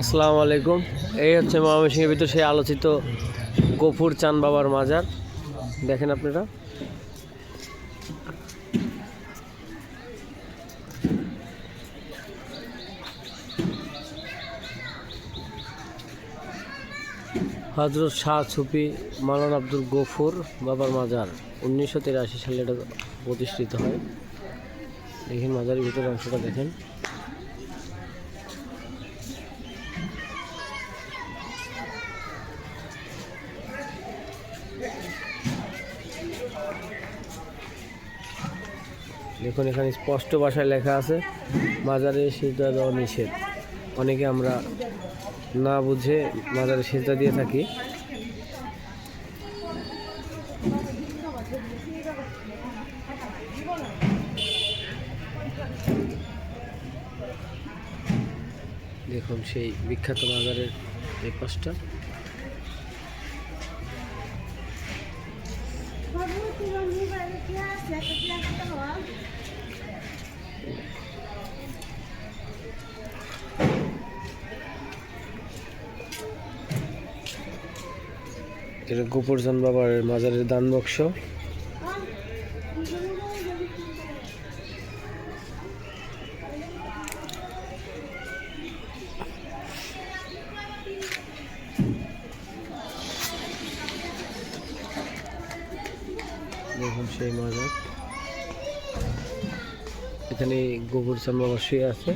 আসসালামু আলাইকুম। এই হচ্ছে ময়মনসিংহের ভিতর সেই আলোচিত গফুর চান বাবার মাজার। দেখেন আপনারা। হজরত শাহ সুফি মালান আব্দুল গফুর বাবার মাজার উনিশশো তিরাশি সালে এটা প্রতিষ্ঠিত হয়। দেখেন মাজারের ভিতরে অংশটা দেখেন। দেখুন, এখানে স্পষ্ট ভাষায় লেখা আছে, মাজারে সিজদা দেওয়া নিষেধ। অনেকে আমরা না বুঝে মাজারে সিজদা দিয়ে থাকি। দেখুন, সেই বিখ্যাত মাজারের এই পাশটা। এটা গোপরজান বাবার মাজারের দান বক্স। এরকম সেই মাছ আছে এখানে গোবর চাম্বা শুয়ে আছে।